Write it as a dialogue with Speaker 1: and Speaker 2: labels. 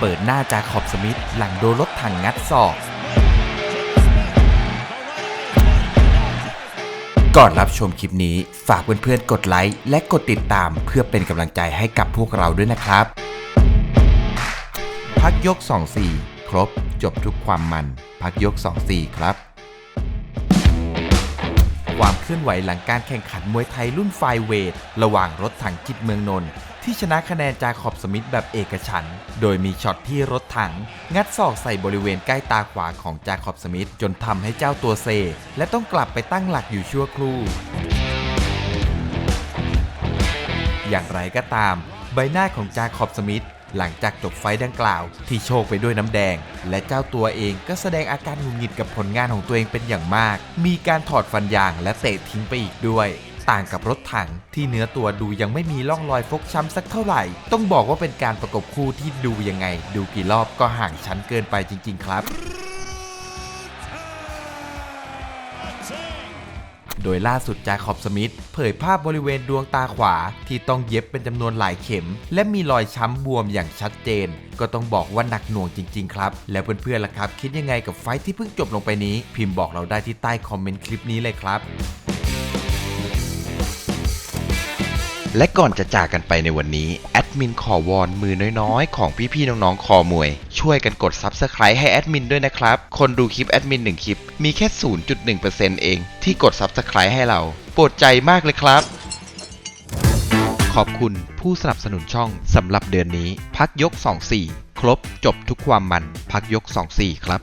Speaker 1: เปิดหน้าจากขอบสมิธหลังโดนรถถังงัดศอก ก่อนรับชมคลิปนี้ฝากเพื่อนๆกดไลค์และกดติดตามเพื่อเป็นกำลังใจให้กับพวกเราด้วยนะครับ พักยก 2-4 ครบจบทุกความมัน พักยก 2-4 ครับความเคลื่อนไหวหลังการแข่งขันมวยไทยรุ่นไฟเวท ระหว่างรถถังจิตเมืองนนท์ ที่ชนะคะแนนจาขอบสมิธแบบเอกฉัน โดยมีช็อตที่รถถัง งัดศอกใส่บริเวณใกล้ตาขวาของจาขอบสมิธจนทำให้เจ้าตัวเซ และต้องกลับไปตั้งหลักอยู่ชั่วครู่ อย่างไรก็ตาม ใบหน้าของจาคอบสมิธหลังจากจบไฟดังกล่าว ที่โชคไปด้วยน้ำแดง และเจ้าตัวเองก็แสดงอาการหงุดหงิดกับผลงานของตัวเองเป็นอย่างมาก มีการถอดฟันยางและเตะทิ้งไปอีกด้วย ต่างกับรถถังที่เนื้อตัวดูยังไม่มีร่องรอยฟกช้ำสักเท่าไหร่ ต้องบอกว่าเป็นการประกบคู่ที่ดูยังไง ดูกี่รอบก็ห่างชั้นเกินไปจริง ๆ ครับโดยล่าสุดจาคอบสมิธเผยภาพบริเวณดวงตาขวาที่ต้องเย็บเป็นจำนวนหลายเข็ม และมีรอยช้ำบวมอย่างชัดเจน ก็ต้องบอกว่าหนักหน่วงจริง ๆ ครับ แล้วเพื่อนๆล่ะครับ คิดยังไงกับไฟท์ที่เพิ่งจบลงไปนี้ พิมพ์บอกเราได้ที่ใต้คอมเมนต์คลิปนี้เลยครับ
Speaker 2: และก่อนจะจากกันไปในวันนี้ แอดมินขอวอนมือน้อยๆ ของพี่ๆน้องๆ คอมวย ช่วยกันกด Subscribe ให้แอดมินด้วยนะครับ คนดูคลิปแอดมิน1คลิป มีแค่ 0.1%เอง ที่กด Subscribe ให้เรา โปรดใจมากเลยครับ ขอบคุณผู้สนับสนุนช่องสำหรับเดือนนี้ พักยก 24 ครบจบทุกความมัน พักยก 24 ครับ